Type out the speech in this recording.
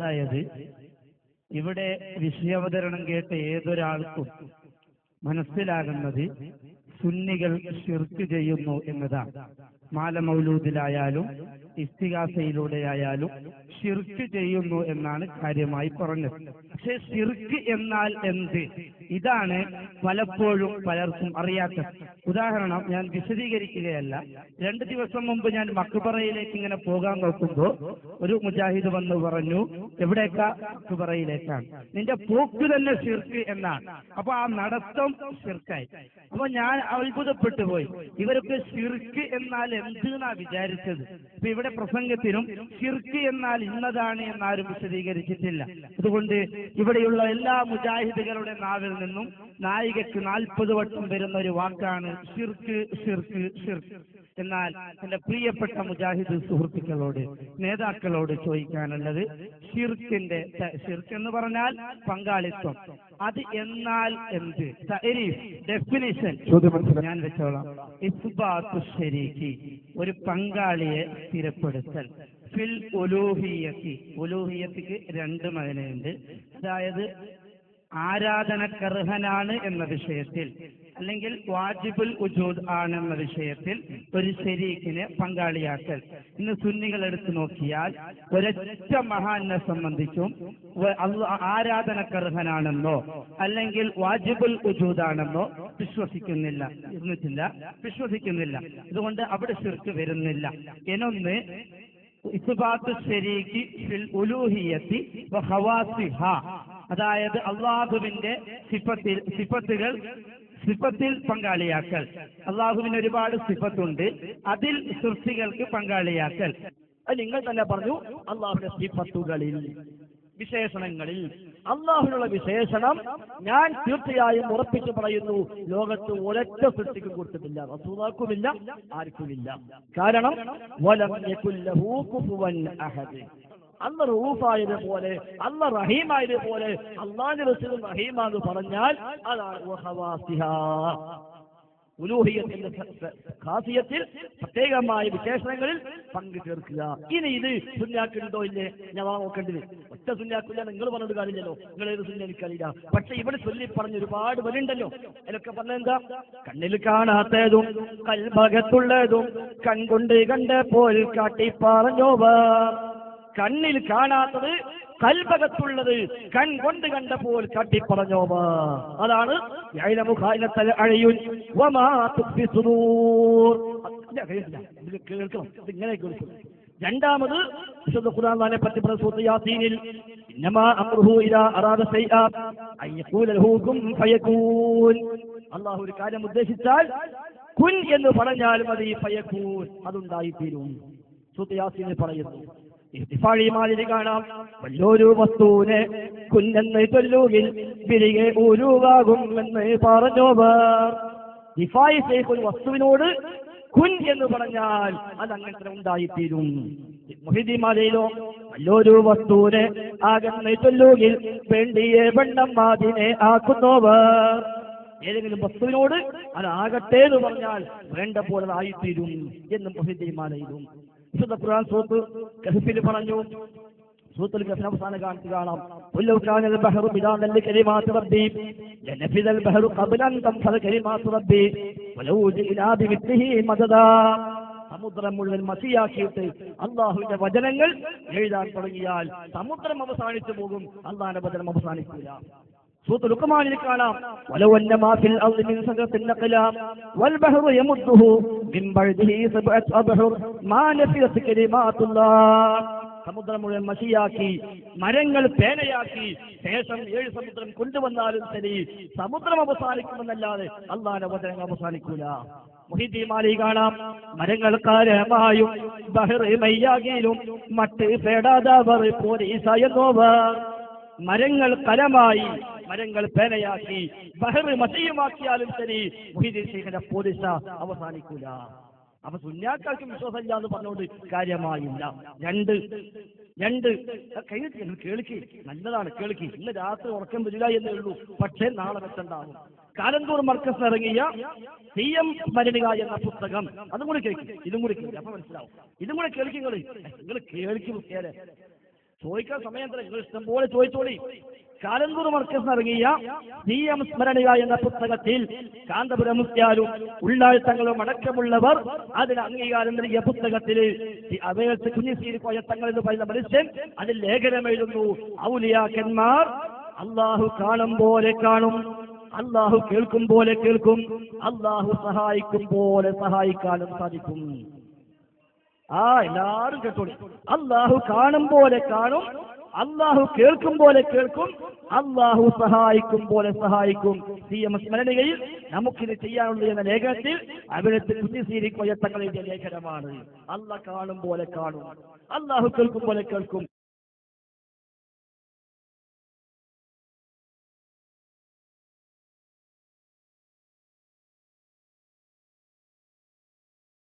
അതായത് ഇവിടെ വിഷയാവതരണം കേട്ട ഏതൊരാൾക്കും മനസ്സിലാകുന്നത് സുന്നികൾ ഷിർക്ക് ചെയ്യുന്നു എന്നതാണ്. മാലമൗലൂദിലായാലും ഇസ്തികാസയിലൂടെയായാലും ഷിർക്ക് ചെയ്യുന്നു എന്നാണ് കാര്യമായി പറഞ്ഞത്. പക്ഷെ ഷിർക്ക് എന്നാൽ എന്ത്? ഇതാണ് പലപ്പോഴും പലർക്കും അറിയാത്തത്. ഉദാഹരണം ഞാൻ വിശദീകരിക്കുകയല്ല. രണ്ട് ദിവസം മുമ്പ് ഞാൻ മക്കുപറയിലേക്ക് ഇങ്ങനെ പോകാൻ നോക്കുമ്പോൾ ഒരു മുജാഹിദ് വന്ന് പറഞ്ഞു എവിടേക്കാ മക്കുപറയിലേക്കാണ് നിന്റെ പോക്ക് തന്നെ ഷിർക്ക് എന്നാണ്. അപ്പൊ ആ നടത്തം ഷിർക്കായി അപ്പൊ ഞാൻ അത്ഭുതപ്പെട്ടു പോയി. ഇവരൊക്കെ ഷിർക്ക് എന്നാൽ എന്ത് എന്നാ വിചാരിച്ചത്? ഇപ്പൊ ഇവിടെ പ്രസംഗത്തിനും ഷിർക്ക് എന്നാൽ ഇന്നതാണ് എന്നാരും വിശദീകരിച്ചിട്ടില്ല. അതുകൊണ്ട് ഇവിടെയുള്ള എല്ലാ മുജാഹിദുകളുടെ നാവിൽ നിന്നും നായികക്ക് നാൽപ്പത് വട്ടം വരുന്ന ഒരു വാക്കാണ് ഷിർക്ക് ഷിർക്ക് ഷിർക്ക് എന്നാൽ എന്റെ പ്രിയപ്പെട്ട മുജാഹിദ് സുഹൃത്തുക്കളോട് നേതാക്കളോട് ചോദിക്കാനുള്ളത് ഷിർക്കിന്റെ ഷിർക്ക് എന്ന് പറഞ്ഞാൽ പങ്കാളിത്തം. അത് എന്നാൽ എന്ത്? ഡെഫിനിഷൻ ഞാൻ വെച്ചോളാം. ഇസ്ബാത്തു ഒരു പങ്കാളിയെ സ്ഥിരപ്പെടുത്തൽ. ഫിൽ ഉലൂഹിയത്തി ഒലൂഹിയത്തിക്ക് രണ്ട് മകനുണ്ട്. അതായത് ആരാധനക്കർഹനാണ് എന്ന വിഷയത്തിൽ. അല്ലെങ്കിൽ വാജിബുൽ ഉജൂദ് ആണെന്ന വിഷയത്തിൽ ഒരു ശരീക്കിനെ പങ്കാളിയാക്കൽ. ഇന്ന് സുന്നികൾ എടുത്തു നോക്കിയാൽ ഒരൊറ്റ മഹാനെ സംബന്ധിച്ചും ആരാധനക്കർഹനാണെന്നോ അല്ലെങ്കിൽ വാജിബുൽ ഉജൂദ് ആണെന്നോ വിശ്വസിക്കുന്നില്ല. ഇരുന്നിട്ടില്ല. വിശ്വസിക്കുന്നില്ല. അതുകൊണ്ട് അവിടെ ശിർക്ക് വരുന്നില്ല. എന്നൊന്ന് അതായത് അള്ളാഹുവിന്റെ സിഫത്തിൽ സിഫത്തുകൾ സിഫത്തിൽ പങ്കാളിയാക്കൽ. അള്ളാഹുവിന് ഒരുപാട് സിഫത്തുണ്ട്. അതിൽ സൃഷ്ടികൾക്ക് പങ്കാളിയാക്കൽ. അത് നിങ്ങൾ തന്നെ പറഞ്ഞു അള്ളാഹുവിന്റെ സിഫത്തുകളിൽ വിശേഷണങ്ങളിൽ. അള്ളാഹുവിനുള്ള വിശേഷണം ഞാൻ തീർച്ചയായും ഉറപ്പിച്ചു പറയുന്നു ലോകത്ത് ഒരൊറ്റ സൃഷ്ടിക്കും കൊടുത്തിട്ടില്ല വസൂതാക്കുമില്ല ആർക്കുമില്ല. കാരണം അന്ന് റൂഫായത് പോലെ അന്ന് റഹീമായത് പോലെ അള്ളാന്റെ റസൂൽ റഹീമാന്ന് പറഞ്ഞാൽ അതാണ് ഖാസിയത്തിൽ പ്രത്യേകമായ വിശേഷണങ്ങളിൽ പങ്കു ചേർക്കുക. ഇനി ഇത് സുന്യാക്കുണ്ടോ ഇല്ലേ? ഞാൻ നോക്കേണ്ടത് ഒറ്റ സുന്യാക്കില്ല നിങ്ങൾ പറഞ്ഞിട്ട് കാര്യമില്ലല്ലോ. നിങ്ങൾ ഏത് സുന്യ എനിക്കറിയില്ല. പക്ഷെ ഇവിടെ ചൊല്ലി പറഞ്ഞ ഒരുപാട് പേരുണ്ടല്ലോ അതിലൊക്കെ പറഞ്ഞെന്താ കണ്ണിൽ കാണാത്തതും കൽഭകത്തുള്ളതും കൺകൊണ്ട് കണ്ടപ്പോൾ കാട്ടി പറഞ്ഞോവർ കണ്ണിൽ കാണാത്തത് കൽഭകത്തുള്ളത് കൺ കൊണ്ട് കണ്ടപ്പോൾ കാട്ടിപ്പറഞ്ഞോവ അതാണ് കേൾക്കണം. ഇങ്ങനെ രണ്ടാമത് വിശുദ്ധ ഖുർആനെ യാസീനിൽ ഇന്നമാ അംറുഹു ഒരു കാര്യം ഉദ്ദേശിച്ചാൽ കുൻ എന്ന് പറഞ്ഞാൽ മതി ഫയകൂൻ അതുണ്ടായിത്തീരും. സൂറത്ത് യാസീനിൽ പറയുന്നു ഇഫാഴിമാലിന് കാണാം. വല്ലൊരു വസ്തുവിനെ കുഞ്ഞെന്ന് ചൊല്ലുകിൽ വിരികെ ഊരുവാകും എന്ന് പറഞ്ഞോവർ ഇഫായി സേഫ് ഒരു വസ്തുവിനോട് കുൻ എന്ന് പറഞ്ഞാൽ അത് അങ്ങനെ ഉണ്ടായിത്തീരും. മൊഹിദിമാലയിലോ വല്ലൊരു വസ്തുവിനെ ആകുന്ന ചൊല്ലുകിൽ വേണ്ടിയേ വെണ്ണം അതിനെ ആക്കുന്നവർ ഏതെങ്കിലും വസ്തുവിനോട് അതാകട്ടെ എന്ന് പറഞ്ഞാൽ വേണ്ട പോലെ ആയിത്തീരും എന്നും മൊഹിദിമാലയിലും വിശുദ്ധ ഖുർആൻ സൂത്ത് കഹഫിൽ പറഞ്ഞു. സൂത്തുൽ കഹഫിൽ അവസാനം കാണിച്ചു കാണാം. ഉല്ലൗ കാനൽ ബഹറു ബിദാദൻ ലികലിമാത് റബ്ബി ലനഫിദൽ ബഹറു ഖബ്ല അൻ തംഫദ കലിമാത് റബ്ബി വലൗ ജിഇനാ ബിമിത്ലിഹി മദദാ. സമുദ്രം മുഴുവൻ മസിയാക്കിയിട്ട് അള്ളാഹുവിന്റെ വചനങ്ങൾ എഴുതാൻ തുടങ്ങിയാൽ സമുദ്രം അവസാനിച്ചു പോകും. അള്ളാഹിന്റെ വചനം അവസാനിക്കില്ല سورة لقمان കാണാം ولو أن ما في الأرض من شجرة النقلام والبحر يمده من بعده سبعة أبحر ما نفذت كلمات الله സമുദ്രം മുഴുവൻ മഷിയാക്കി മരങ്ങൾ പേനയാക്കി ശേഷം ഏഴ് സമുദ്രം കൊണ്ടുവന്നാലും ശരി സമുദ്രം അവസാനിക്കുമെന്നല്ലാതെ അള്ളാന്റെ വചനങ്ങൾ അവസാനിക്കൂല മുഹിദ്ദീമാലി കാണാം മരങ്ങൾ കാരമായും ബഹർ മയ്യാകിലും മറ്റ് പേടാതാവർ പോലീസ എന്നോവർ മരങ്ങൾ കലമായി മരങ്ങൾ പേനയാക്കി ബഹർ മസീയമാക്കിയാലും ശരി മുഹിദീൻ ശേഖര പോലീസ അവസാനിക്കൂല. അപ്പൊ സുന്യാക്കാർക്ക് വിശ്വാസമില്ല എന്ന് പറഞ്ഞുകൊണ്ട് കാര്യമായില്ല. രണ്ട് രണ്ട് കഴിഞ്ഞിട്ട് കേൾക്കി നല്ലതാണ് കേൾക്കി. ഇന്ന് രാത്രി ഉറക്കം വരിക എന്നേ ഉള്ളൂ. പക്ഷേ നാളെ വെച്ചുണ്ടാവും കാലന്തൂർ മർക്കസ് ഇറങ്ങിയ സി എം മരണിക എന്ന പുസ്തകം. അതും കൂടി കേൾക്കും. ഇതും കൂടി കേൾക്കും. അപ്പൊ മനസ്സിലാവും. ഇതും കൂടി കേൾക്കും നിങ്ങൾ കേൾക്കും ചോദിക്കാൻ സമയം എത്ര നിങ്ങൾ ഇഷ്ടം പോലെ ചോദിച്ചോളി. കാലന്തൂർ മർക്കസ് ഇറങ്ങിയ സി എം സ്മരണിക എന്ന പുസ്തകത്തിൽ കാന്തപുരം മുസ്ത്യാലും ഉള്ളാഴ്ത്തങ്ങളും അടക്കമുള്ളവർ അതിന് അംഗീകാരം നൽകിയ പുസ്തകത്തിൽ അവയത്ത് കുഞ്ഞിസീരി പോയ എന്ന് പറയുന്ന മനുഷ്യൻ അതിൽ ലേഖനം എഴുതുന്നു. ഔലിയാക്കന്മാർ അള്ളാഹു കാണും പോലെ കാണും അള്ളാഹു കേൾക്കും പോലെ കേൾക്കും അള്ളാഹു സഹായിക്കും പോലെ സഹായിക്കാനും സാധിക്കും. ആ എല്ലാരും കേട്ടോളി. അള്ളാഹു കാണും പോലെ കാണും. അള്ളാഹു കേൾക്കും പോലെ കേൾക്കും. അള്ളാഹു സഹായിക്കും പോലെ സഹായിക്കും. സി എം സ്മരണികയിൽ നമുക്കിത് ചെയ്യാനുള്ള എന്ന ലേഖനത്തിൽ അവിടുത്തെ കുഞ്ഞിസീരി കൊയ്യത്തങ്ങൾ ലേഖനമാണ്. അല്ല കാണും പോലെ കാണും. അള്ളാഹു കേൾക്കും പോലെ കേൾക്കും.